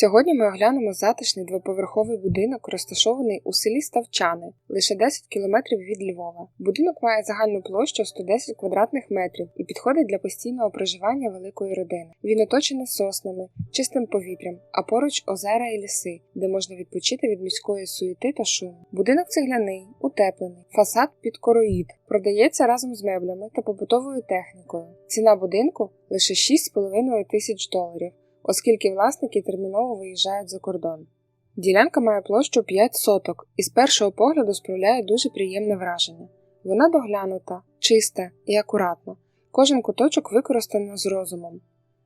Сьогодні ми оглянемо затишний двоповерховий будинок, розташований у селі Ставчани, лише 10 кілометрів від Львова. Будинок має загальну площу 110 квадратних метрів і підходить для постійного проживання великої родини. Він оточений соснами, чистим повітрям, а поруч озера і ліси, де можна відпочити від міської суєти та шуму. Будинок цегляний, утеплений, фасад під короїд. Продається разом з меблями та побутовою технікою. Ціна будинку лише 6,5 тисяч доларів оскільки власники терміново виїжджають за кордон. Ділянка має площу 5 соток і з першого погляду справляє дуже приємне враження. Вона доглянута, чиста і акуратна. Кожен куточок використано з розумом.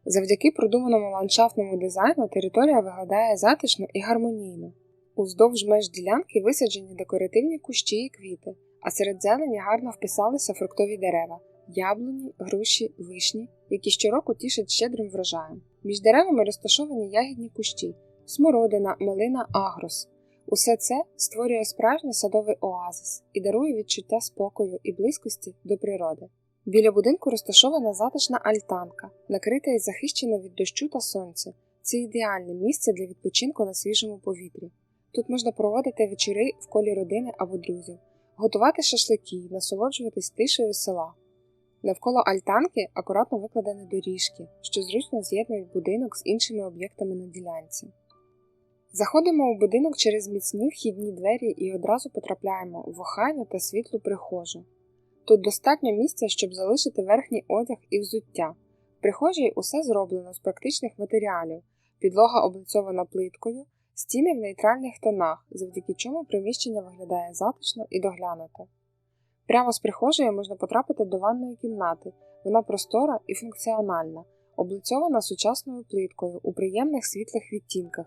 Завдяки продуманому ландшафтному дизайну територія виглядає затишно і гармонійно. Уздовж меж ділянки висаджені декоративні кущі і квіти, а серед зелені гарно вписалися фруктові дерева, яблуні, груші, вишні, які щороку тішать щедрим врожаєм. Між деревами розташовані ягідні кущі, смородина, малина, агрос. Усе це створює справжній садовий оазис і дарує відчуття спокою і близькості до природи. Біля будинку розташована затишна альтанка, накрита і захищена від дощу та сонця. Це ідеальне місце для відпочинку на свіжому повітрі. Тут можна проводити вечори в колі родини або друзів, готувати шашлики, насолоджуватись тишею села. Навколо альтанки акуратно викладені доріжки, що зручно з'єднують будинок з іншими об'єктами на ділянці. Заходимо у будинок через міцні вхідні двері і одразу потрапляємо в охайну та світлу прихожу. Тут достатньо місця, щоб залишити верхній одяг і взуття. В прихожій усе зроблено з практичних матеріалів, підлога облицьована плиткою, стіни в нейтральних тонах, завдяки чому приміщення виглядає затишно і доглянуто. Прямо з прихожої можна потрапити до ванної кімнати. Вона простора і функціональна, облицьована сучасною плиткою у приємних світлих відтінках.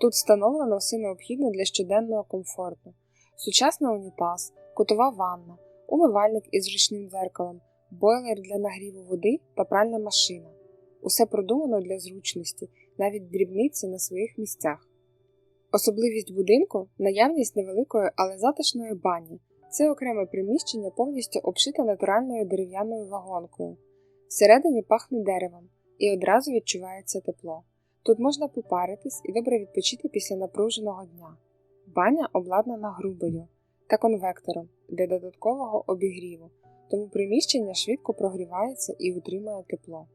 Тут встановлено все необхідне для щоденного комфорту: сучасний унітаз, кутова ванна, умивальник із зручним дзеркалом, бойлер для нагріву води та пральна машина. Усе продумано для зручності, навіть дрібниці на своїх місцях. Особливість будинку наявність невеликої, але затишної бані. Це окреме приміщення повністю обшите натуральною дерев'яною вагонкою. Всередині пахне деревом і одразу відчувається тепло. Тут можна попаритись і добре відпочити після напруженого дня. Баня обладнана грубою та конвектором для додаткового обігріву, тому приміщення швидко прогрівається і утримує тепло.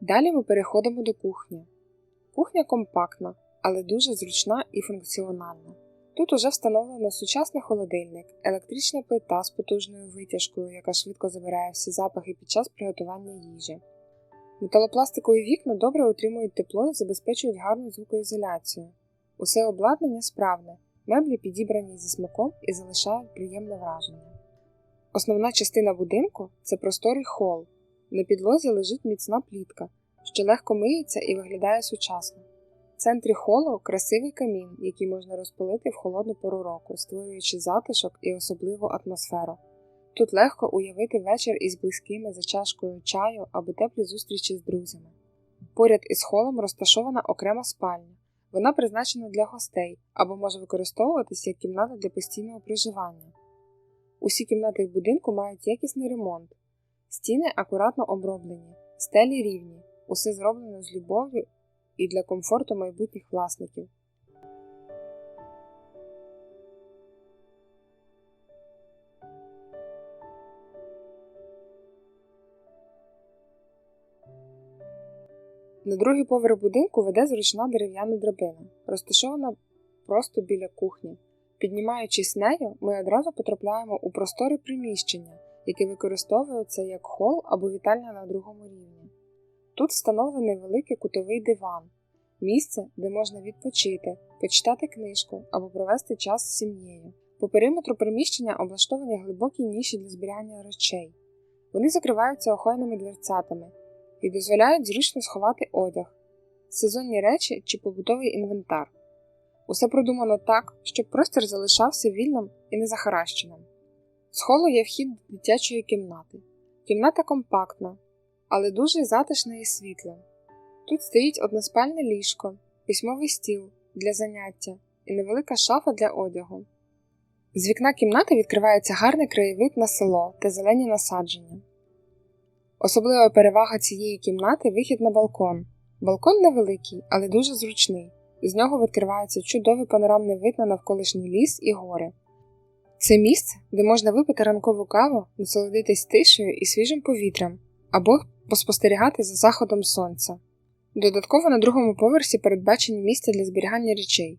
Далі ми переходимо до кухні. Кухня компактна, але дуже зручна і функціональна. Тут уже встановлено сучасний холодильник, електрична плита з потужною витяжкою, яка швидко забирає всі запахи під час приготування їжі. Металопластикові вікна добре утримують тепло і забезпечують гарну звукоізоляцію. Усе обладнання справне, меблі підібрані зі смаком і залишають приємне враження. Основна частина будинку це просторий хол. На підлозі лежить міцна плітка, що легко миється і виглядає сучасно. Центрі холу красивий камін, який можна розпалити в холодну пору року, створюючи затишок і особливу атмосферу. Тут легко уявити вечір із близькими за чашкою чаю або теплі зустрічі з друзями. Поряд із холом розташована окрема спальня. Вона призначена для гостей або може використовуватися як кімната для постійного проживання. Усі кімнати в будинку мають якісний ремонт, стіни акуратно оброблені, стелі рівні, усе зроблено з любов'ю і для комфорту майбутніх власників. На другий поверх будинку веде зручна дерев'яна драбина, розташована просто біля кухні. Піднімаючись нею, ми одразу потрапляємо у просторе приміщення, яке використовується як хол або вітальня на другому рівні. Тут встановлений великий кутовий диван, місце, де можна відпочити, почитати книжку або провести час з сім'єю. По периметру приміщення облаштовані глибокі ніші для зберігання речей. Вони закриваються охайними дверцятами і дозволяють зручно сховати одяг, сезонні речі чи побутовий інвентар. Усе продумано так, щоб простір залишався вільним і незахаращеним. З холу є вхід до дитячої кімнати. Кімната компактна, але дуже затишна і світла. Тут стоїть односпальне ліжко, письмовий стіл для заняття і невелика шафа для одягу. З вікна кімнати відкривається гарний краєвид на село та зелені насадження. Особлива перевага цієї кімнати вихід на балкон. Балкон невеликий, але дуже зручний. З нього відкривається чудовий панорамний вид на навколишній ліс і гори. Це місце, де можна випити ранкову каву, насолодитись тишею і свіжим повітрям, або поспостерігати за заходом сонця. Додатково на другому поверсі передбачені місця для зберігання речей,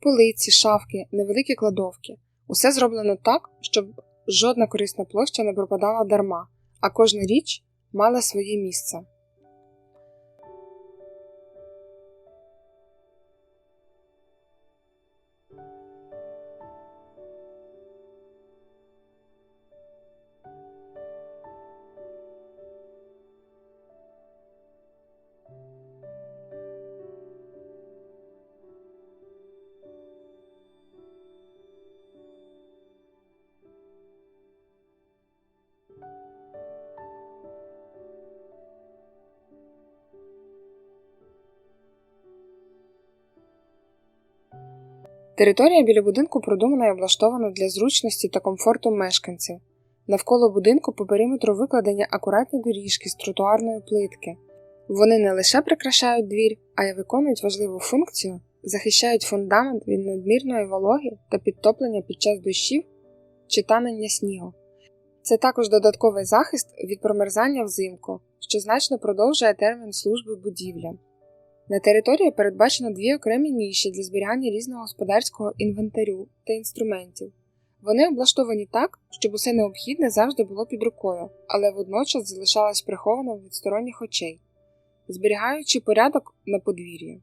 полиці, шафки, невеликі кладовки. Усе зроблено так, щоб жодна корисна площа не пропадала дарма, а кожна річ мала своє місце. Територія біля будинку продумана і облаштована для зручності та комфорту мешканців. Навколо будинку по периметру викладені акуратні доріжки з тротуарної плитки. Вони не лише прикрашають двір, а й виконують важливу функцію, захищають фундамент від надмірної вологи та підтоплення під час дощів чи танення снігу. Це також додатковий захист від промерзання взимку, що значно продовжує термін служби будівлям. На території передбачено дві окремі ніші для зберігання різного господарського інвентарю та інструментів. Вони облаштовані так, щоб усе необхідне завжди було під рукою, але водночас залишалось прихованим від сторонніх очей, зберігаючи порядок на подвір'ї.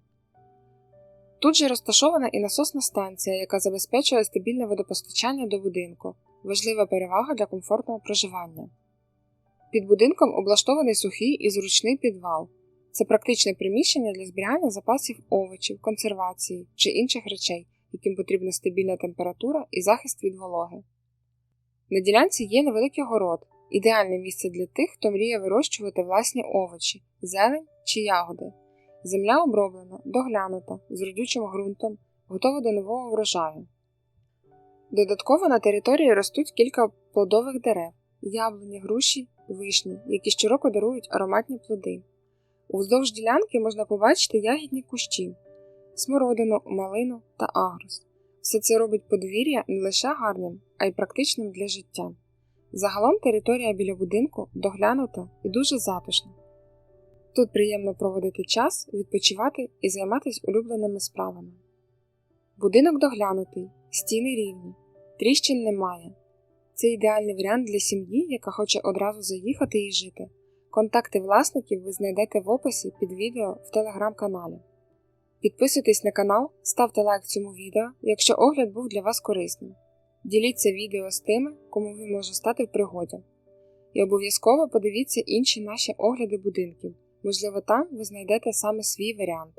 Тут же розташована і насосна станція, яка забезпечує стабільне водопостачання до будинку, важлива перевага для комфортного проживання. Під будинком облаштований сухий і зручний підвал. Це практичне приміщення для зберігання запасів овочів, консервації чи інших речей, яким потрібна стабільна температура і захист від вологи. На ділянці є невеликий город, ідеальне місце для тих, хто мріє вирощувати власні овочі, зелень чи ягоди. Земля оброблена, доглянута, з родючим ґрунтом, готова до нового врожаю. Додатково на території ростуть кілька плодових дерев, яблуні, груші, вишні, які щороку дарують ароматні плоди. Уздовж ділянки можна побачити ягідні кущі, смородину, малину та агрос. Все це робить подвір'я не лише гарним, а й практичним для життя. Загалом територія біля будинку доглянута і дуже затишна. Тут приємно проводити час, відпочивати і займатися улюбленими справами. Будинок доглянутий, стіни рівні, тріщин немає. Це ідеальний варіант для сім'ї, яка хоче одразу заїхати і жити. Контакти власників ви знайдете в описі під відео в телеграм-каналі. Підписуйтесь на канал, ставте лайк цьому відео, якщо огляд був для вас корисним. Діліться відео з тими, кому він може стати в пригоді. І обов'язково подивіться інші наші огляди будинків, можливо, там ви знайдете саме свій варіант.